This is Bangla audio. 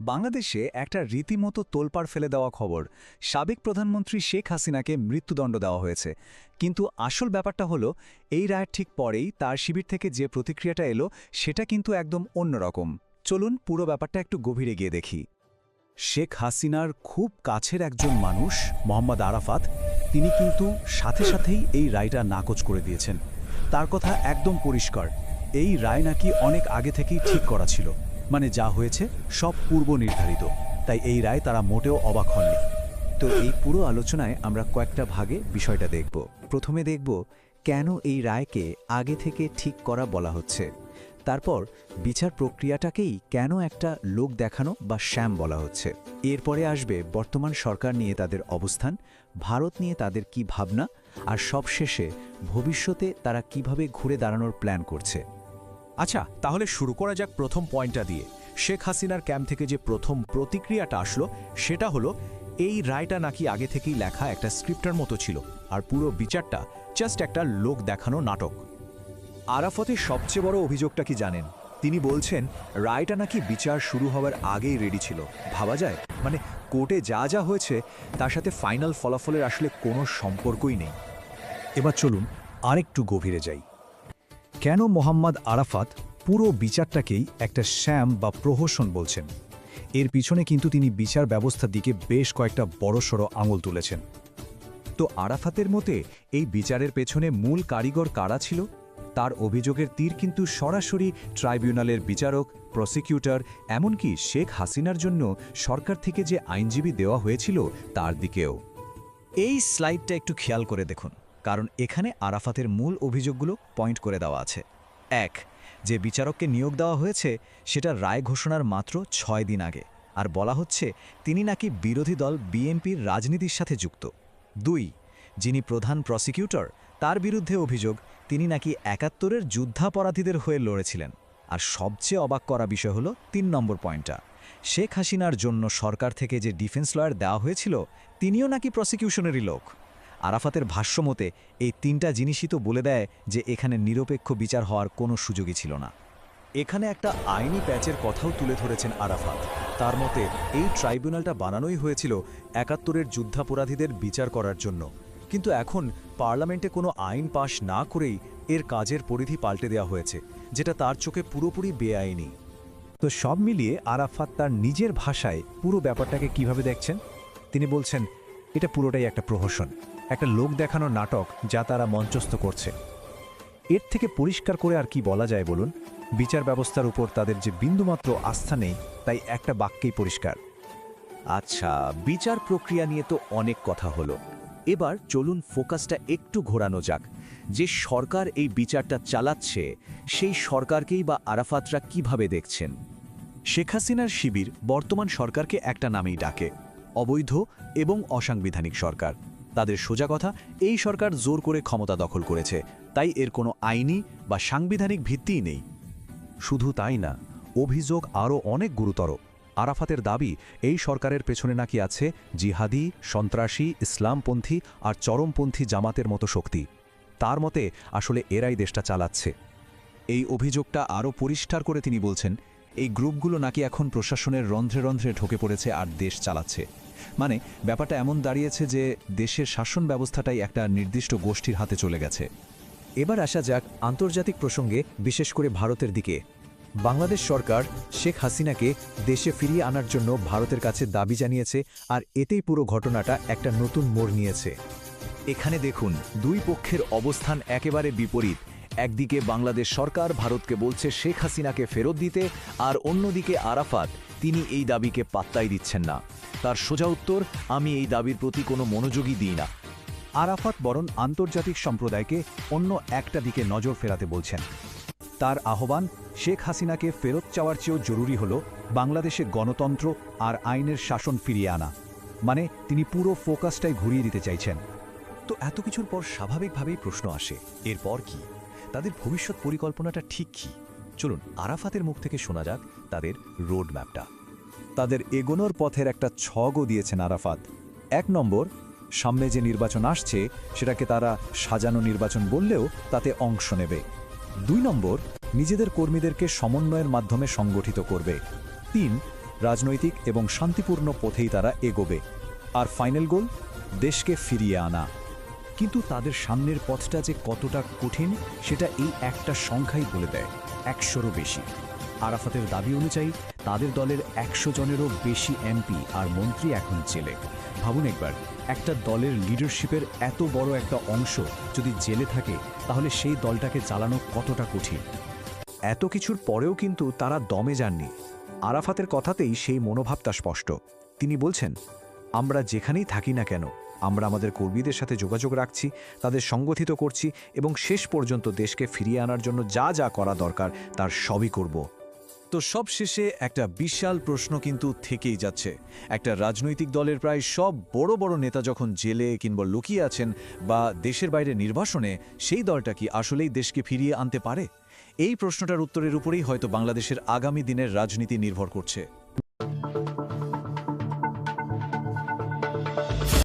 বাংলাদেশে একটা রীতিমতো তোলপাড় ফেলে দেওয়া খবর। সাবেক প্রধানমন্ত্রী শেখ হাসিনাকে মৃত্যুদণ্ড দেওয়া হয়েছে। কিন্তু আসল ব্যাপারটা হলো, এই রায়ের ঠিক পরেই তার শিবির থেকে যে প্রতিক্রিয়াটা এলো, সেটা কিন্তু একদম অন্যরকম। চলুন পুরো ব্যাপারটা একটু গভীরে গিয়ে দেখি। শেখ হাসিনার খুব কাছের একজন মানুষ, মোহাম্মদ আরাফাত, তিনি কিন্তু সাথে সাথেই এই রায়টা নাকচ করে দিয়েছেন। তার কথা একদম পরিষ্কার, এই রায় নাকি অনেক আগে থেকেই ঠিক করা ছিল। মানে যা হয়েছে সব পূর্ব নির্ধারিত, তাই এই রায় তারা মোটেও অবাক হননি। তো এই পুরো আলোচনায় আমরা কয়েকটা ভাগে বিষয়টা দেখব। প্রথমে দেখব কেন এই রায়কে আগে থেকে ঠিক করা বলা হচ্ছে। তারপর বিচার প্রক্রিয়াটাকেই কেন একটা লোক দেখানো বা শ্যাম বলা হচ্ছে। এরপরে আসবে বর্তমান সরকার নিয়ে তাদের অবস্থান, ভারত নিয়ে তাদের কি ভাবনা, আর সবশেষে ভবিষ্যতে তারা কীভাবে ঘুরে দাঁড়ানোর প্ল্যান করছে। আচ্ছা তাহলে শুরু করা যাক প্রথম পয়েন্টটা দিয়ে। শেখ হাসিনার ক্যাম্প থেকে যে প্রথম প্রতিক্রিয়াটা আসলো, সেটা হলো, এই রায়টা নাকি আগে থেকেই লেখা একটা স্ক্রিপ্টার মতো ছিল, আর পুরো বিচারটা জাস্ট একটা লোক দেখানো নাটক। আরাফতের সবচেয়ে বড় অভিযোগটা কি জানেন? তিনি বলছেন, রায়টা নাকি বিচার শুরু হওয়ার আগেই রেডি ছিল। ভাবা যায়? মানে কোর্টে যা যা হয়েছে, তার সাথে ফাইনাল ফলাফলের আসলে কোনো সম্পর্কই নেই। এবার চলুন আরেকটু গভীরে যাই। কেন মোহাম্মদ আরাফাত পুরো বিচারটাকেই একটা শ্যাম বা প্রহসন বলছেন? এর পিছনে কিন্তু তিনি বিচার ব্যবস্থার দিকে বেশ কয়েকটা বড়সড় আঙুল তুলেছেন। তো আরাফাতের মতে এই বিচারের পেছনে মূল কারিগর কারা ছিল? তার অভিযোগের তীর কিন্তু সরাসরি ট্রাইব্যুনালের বিচারক, প্রসিকিউটর, এমনকি শেখ হাসিনার জন্য সরকার থেকে যে আইনজীবী দেওয়া হয়েছিল তার দিকেও। এই স্লাইডটা একটু খেয়াল করে দেখুন। কারণ এখানে আরাফাতের মূল অভিযোগগুলো পয়েন্ট করে দেওয়া আছে। এক, যে বিচারককে নিয়োগ দেওয়া হয়েছে, সেটা রায় ঘোষণার মাত্র ছয় দিন আগে। আর বলা হচ্ছে, তিনি নাকি বিরোধী দল বিএনপির রাজনীতির সাথে যুক্ত। দুই, যিনি প্রধান প্রসিকিউটর, তার বিরুদ্ধে অভিযোগ, তিনি নাকি একাত্তরের যুদ্ধাপরাধীদের হয়ে লড়েছিলেন। আর সবচেয়ে অবাক করা বিষয় হলো তিন নম্বর পয়েন্টটা। শেখ হাসিনার জন্য সরকার থেকে যে ডিফেন্স লয়ার দেওয়া হয়েছিল, তিনিও নাকি প্রসিকিউশনেরই লোক। আরাফাতের ভাষ্যমতে এই তিনটা জিনিসই তো বলে দেয় যে এখানে নিরপেক্ষ বিচার হওয়ার কোনো সুযোগই ছিল না। এখানে একটা আইনি প্যাচের কথাও তুলে ধরেছেন আরাফাত। তার মতে, এই ট্রাইব্যুনালটা বানানোই হয়েছিল একাত্তরের যুদ্ধাপরাধীদের বিচার করার জন্য। কিন্তু এখন পার্লামেন্টে কোনো আইন পাশ না করেই এর কাজের পরিধি পাল্টে দেওয়া হয়েছে, যেটা তার চোখে পুরোপুরি বেআইনি। তো সব মিলিয়ে আরাফাত তার নিজের ভাষায় পুরো ব্যাপারটাকে কীভাবে দেখছেন? তিনি বলছেন, এটা পুরোটাই একটা প্রহসন। একটা লোক দেখানোর নাটক যা তারা মঞ্চস্থ করছে। এর থেকে পরিষ্কার করে আর কি বলা যায় বলুন? বিচার ব্যবস্থার উপর তাদের যে বিন্দুমাত্র আস্থা নেই, তাই একটা বাক্যেই পরিষ্কার। আচ্ছা বিচার প্রক্রিয়া নিয়ে তো অনেক কথা হলো। এবার চলুন ফোকাসটা একটু ঘোরানো যাক। যে সরকার এই বিচারটা চালাচ্ছে, সেই সরকারকেই বা আরাফাতরা কীভাবে দেখছেন? শেখ হাসিনার শিবির বর্তমান সরকারকে একটা নামেই ডাকে, অবৈধ এবং অসাংবিধানিক সরকার। তাদের সোজা কথা, এই সরকার জোর করে ক্ষমতা দখল করেছে, তাই এর কোনো আইনি বা সাংবিধানিক ভিত্তিই নেই। শুধু তাই না, অভিযোগ আরও অনেক গুরুতর। আরাফাতের দাবি, এই সরকারের পেছনে নাকি আছে জিহাদি, সন্ত্রাসী, ইসলামপন্থী আর চরমপন্থী জামাতের মতো শক্তি। তার মতে, আসলে এরাই দেশটা চালাচ্ছে। এই অভিযোগটা আরও পরিষ্কার করে তিনি বলছেন, এই গ্রুপগুলো নাকি এখন প্রশাসনের রন্ধ্রে রন্ধ্রে ঢোকে পড়েছে আর দেশ চালাচ্ছে। মানে ব্যাপারটা এমন দাঁড়িয়েছে যে দেশের শাসন ব্যবস্থাটাই একটা নির্দিষ্ট গোষ্ঠীর হাতে চলে গেছে। এবার আসা যাক আন্তর্জাতিক প্রসঙ্গে, বিশেষ করে ভারতের দিকে। বাংলাদেশ সরকার শেখ হাসিনাকে দেশে ফিরিয়ে আনার জন্য ভারতের কাছে দাবি জানিয়েছে আর এতেই পুরো ঘটনাটা একটা নতুন মোড় নিয়েছে। এখানে দেখুন, দুই পক্ষের অবস্থান একেবারে বিপরীত। একদিকে বাংলাদেশ সরকার ভারতকে বলছে শেখ হাসিনাকে ফেরত দিতে, আর অন্যদিকে আরাফাত, তিনি এই দাবিকে পাত্তাই দিচ্ছেন না। তার সোজা উত্তর, আমি এই দাবির প্রতি কোনো মনোযোগই দিই না। আরাফাত বরং আন্তর্জাতিক সম্প্রদায়কে অন্য একটা দিকে নজর ফেরাতে বলছেন। তার আহ্বান, শেখ হাসিনাকে ফেরত চাওয়ার চেয়েও জরুরি হল বাংলাদেশে গণতন্ত্র আর আইনের শাসন ফিরিয়ে আনা। মানে তিনি পুরো ফোকাসটাই ঘুরিয়ে দিতে চাইছেন। তো এত কিছুর পর স্বাভাবিকভাবেই প্রশ্ন আসে, এরপর কি? তাদের ভবিষ্যৎ পরিকল্পনাটা ঠিক কি? চলুন আরাফাতের মুখ থেকে শোনা যাক তাদের রোড ম্যাপটা তাদের এগোনোর পথের একটা ছগও দিয়েছেন আরাফাত। এক নম্বর, সামনে যে নির্বাচন আসছে, সেটাকে তারা সাজানো নির্বাচন বললেও তাতে অংশ নেবে। দুই নম্বর, নিজেদের কর্মীদেরকে সমন্বয়ের মাধ্যমে সংগঠিত করবে। তিন, রাজনৈতিক এবং শান্তিপূর্ণ পথেই তারা এগোবে। আর ফাইনাল গোল, দেশকে ফিরিয়ে আনা। কিন্তু তাদের সামনের পথটা যে কতটা কঠিন, সেটা এই একটা সংখ্যাই বলে দেয়, একশোরও বেশি। আরাফাতের দাবি অনুযায়ী তাদের দলের একশো জনেরও বেশি এমপি আর মন্ত্রী এখন জেলে। ভাবুন একবার, একটা দলের লিডারশিপের এত বড় একটা অংশ যদি জেলে থাকে, তাহলে সেই দলটাকে চালানো কতটা কঠিন? এত কিছুর পরেও কিন্তু তারা দমে যাননি। আরাফাতের কথাতেই সেই মনোভাবটা স্পষ্ট। তিনি বলছেন, আমরা যেখানেই থাকি না কেন, আমরা আমাদের কর্মীদের সাথে যোগাযোগ রাখছি, তাদের সংগঠিত করছি এবং শেষ পর্যন্ত দেশকে ফিরিয়ে আনার জন্য যা যা করা দরকার, তার সবই করব। তো সব শেষে একটা বিশাল প্রশ্ন কিন্তু থেকেই যাচ্ছে। একটা রাজনৈতিক দলের প্রায় সব বড় বড় নেতা যখন জেলে কিংবা লুকিয়ে আছেন বা দেশের বাইরে নির্বাসনে, সেই দলটা কি আসলেই দেশকে ফিরিয়ে আনতে পারে? এই প্রশ্নটার উত্তরের উপরেই হয়তো বাংলাদেশের আগামী দিনের রাজনীতি নির্ভর করছে।